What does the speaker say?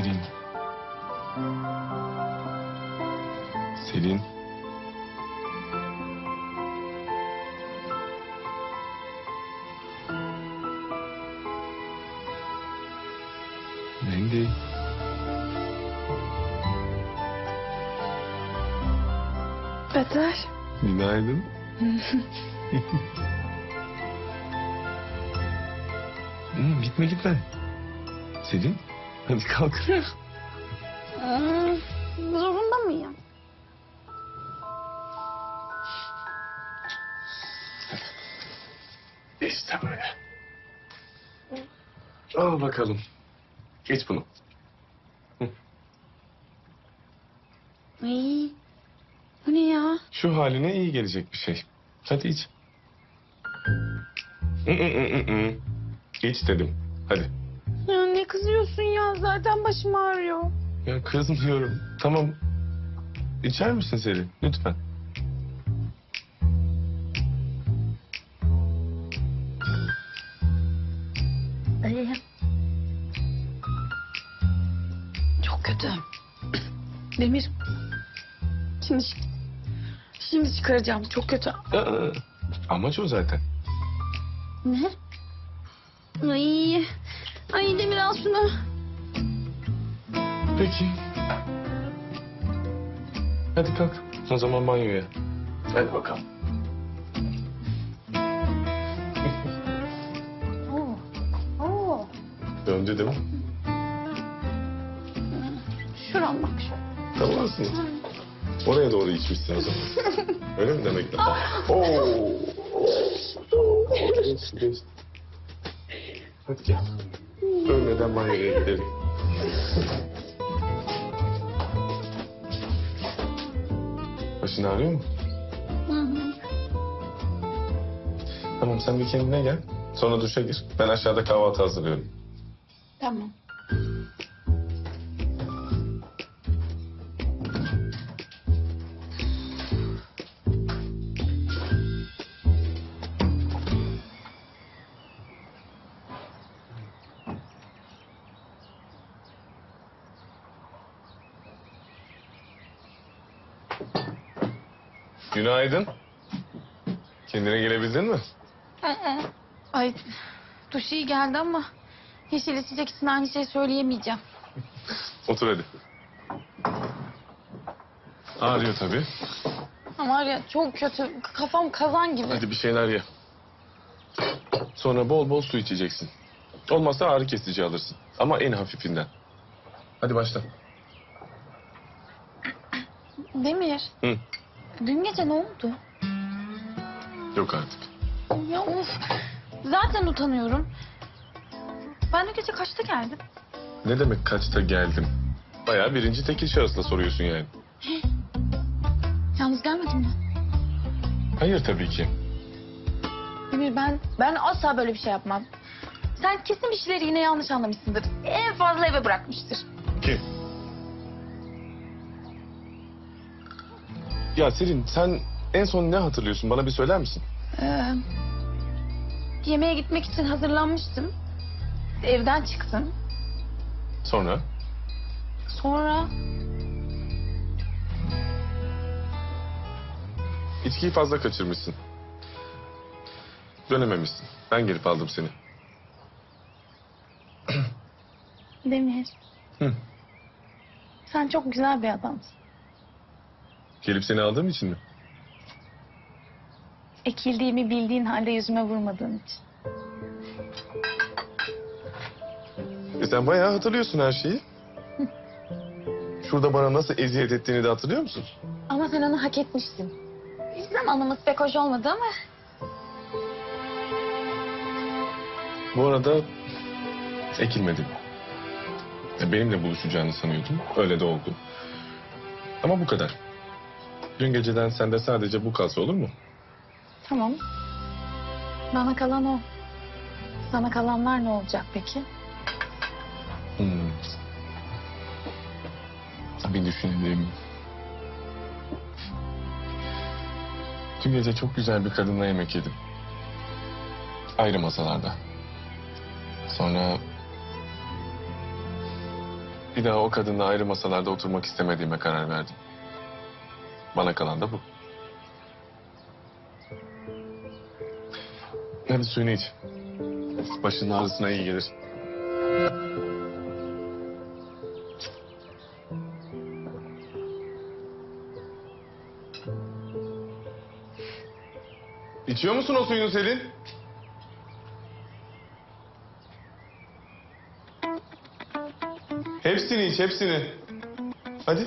Selin. Selin. Mandy. Beter. Günaydın. hmm, gitme gitme. Selin hadi kalk. Hmm, zorunda mıyım? İşte böyle. Al bakalım. Geç bunu. Ay, bu ne ya? Şu haline iyi gelecek bir şey. Hadi iç. İç dedim. Hadi. Ya ne kızıyorsun ya? Zaten başım ağrıyor. Ya kızmıyorum. Tamam. İçer misin Selin? Lütfen. Ay. Çok kötü. Demir. Şimdi şimdi çıkaracağım. Çok kötü. Aa, amaç o zaten. Ne? Ay. Ay Demir al şunu. Peki. Hadi kalk. O zaman banyoya. Hadi bakalım. Oo. Oo. Döndü değil mi? Şuram bak şu. Tamam aslında. Oraya doğru içmişsin o zaman. Öyle mi demek? Oo. Geçti. Hadi gel. Ölmeden banyoya gidelim. Başın ağrıyor mu? Hı hı. Tamam sen bir kendine gel. Sonra duşa gir. Ben aşağıda kahvaltı hazırlıyorum. Tamam. Günaydın. Kendine gelebildin mi? Ay duş iyi geldi ama yeşil içecek için aynı şeyi söyleyemeyeceğim. Otur hadi. Ağrıyor tabii. Ama var ya çok kötü. Kafam kazan gibi. Hadi bir şeyler ye. Sonra bol bol su içeceksin. Olmazsa ağrı kesici alırsın. Ama en hafifinden. Hadi başla. Demir. Hı. Dün gece ne oldu? Yok artık. Ya of. Zaten utanıyorum. Ben dün gece kaçta geldim? Ne demek kaçta geldim? Bayağı birinci tekil şahısla soruyorsun yani. Yalnız gelmedim mi? Hayır tabii ki. Demir ben ben asla böyle bir şey yapmam. Sen kesin bir şeyleri yine yanlış anlamışsındır. En fazla eve bırakmıştır. Kim? Ya Selin sen en son ne hatırlıyorsun? Bana bir söyler misin? Ee, yemeğe gitmek için hazırlanmıştım. Evden çıktım. Sonra? Sonra İçkiyi fazla kaçırmışsın. Dönememişsin. Ben gelip aldım seni. Demir. Hı. Sen çok güzel bir adamsın. Gelip seni aldığım için mi? Ekildiğimi bildiğin halde yüzüme vurmadığın için. E sen bayağı hatırlıyorsun her şeyi. Şurada bana nasıl eziyet ettiğini de hatırlıyor musun? Ama sen onu hak etmiştin. Hiç zamanımız pek hoş olmadı ama Bu arada ekilmedim. Ya benimle buluşacağını sanıyordum. Öyle de oldu. Ama bu kadar. Dün geceden sende sadece bu kalsa olur mu? tamam. Bana kalan o. Sana kalanlar ne olacak peki? Hmm. Bir düşünelim. Dün gece çok güzel bir kadınla yemek yedim. Ayrı masalarda. Sonra... Bir daha o kadınla ayrı masalarda oturmak istemediğime karar verdim. Bana kalan da bu. Hadi suyunu iç. Başının ağrısına iyi gelir. İçiyor musun o suyunu Selin? Hepsini iç, hepsini. Hadi.